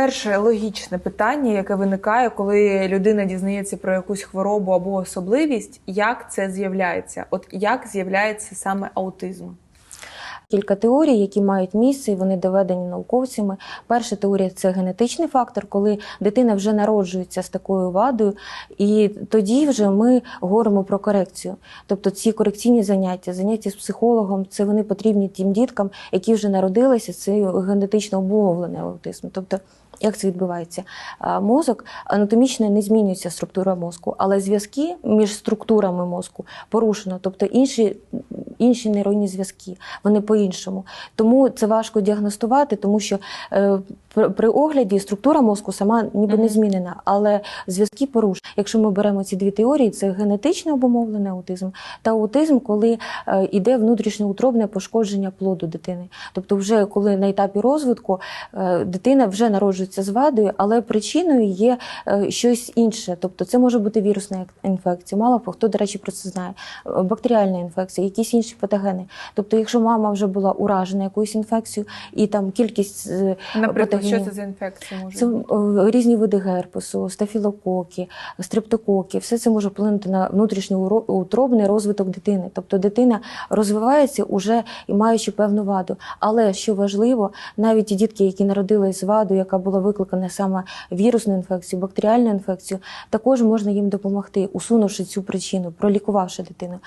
Перше логічне питання, яке виникає, коли людина дізнається про якусь хворобу або особливість, як це з'являється? От як з'являється саме аутизм? Кілька теорій, які мають місце, і вони доведені науковцями. Перша теорія це генетичний фактор, коли дитина вже народжується з такою вадою, і тоді вже ми говоримо про корекцію. Тобто ці корекційні заняття, заняття з психологом, це вони потрібні тим діткам, які вже народилися цією генетично обумовленою аутизмом. Тобто як це відбувається? Мозок анатомічно не змінюється структура мозку, але зв'язки між структурами мозку порушено, тобто інші, інші нейронні зв'язки, вони по-іншому. Тому це важко діагностувати, тому що е, при, огляді структура мозку сама ніби не змінена, але зв'язки порушені. Якщо ми беремо ці дві теорії, це генетично обумовлений аутизм та аутизм, коли е, йде внутрішньоутробне пошкодження плоду дитини. Тобто, вже коли на етапі розвитку е, дитина вже народжується з вадою, але причиною є е, щось інше. Тобто, це може бути вірусна інфекція. Мало хто, до речі, про це знає. Е, Бактеріальна інфекція, якісь інші патогени. Тобто, якщо мама вже була уражена якоюсь інфекцією, і там кількість е, Наприклад, що це за інфекція може це бути? е, різні види герпесу, стафілококи, стрептококи. Все це може вплинути на внутрішньоутробний розвиток дитини. Тобто дитина розвивається уже і маючи певну ваду. Але що важливо, навіть ті дітки, які народились з вадою, яка була викликана саме вірусною інфекцією, бактеріальною інфекцією, також можна їм допомогти, усунувши цю причину, пролікувавши дитину.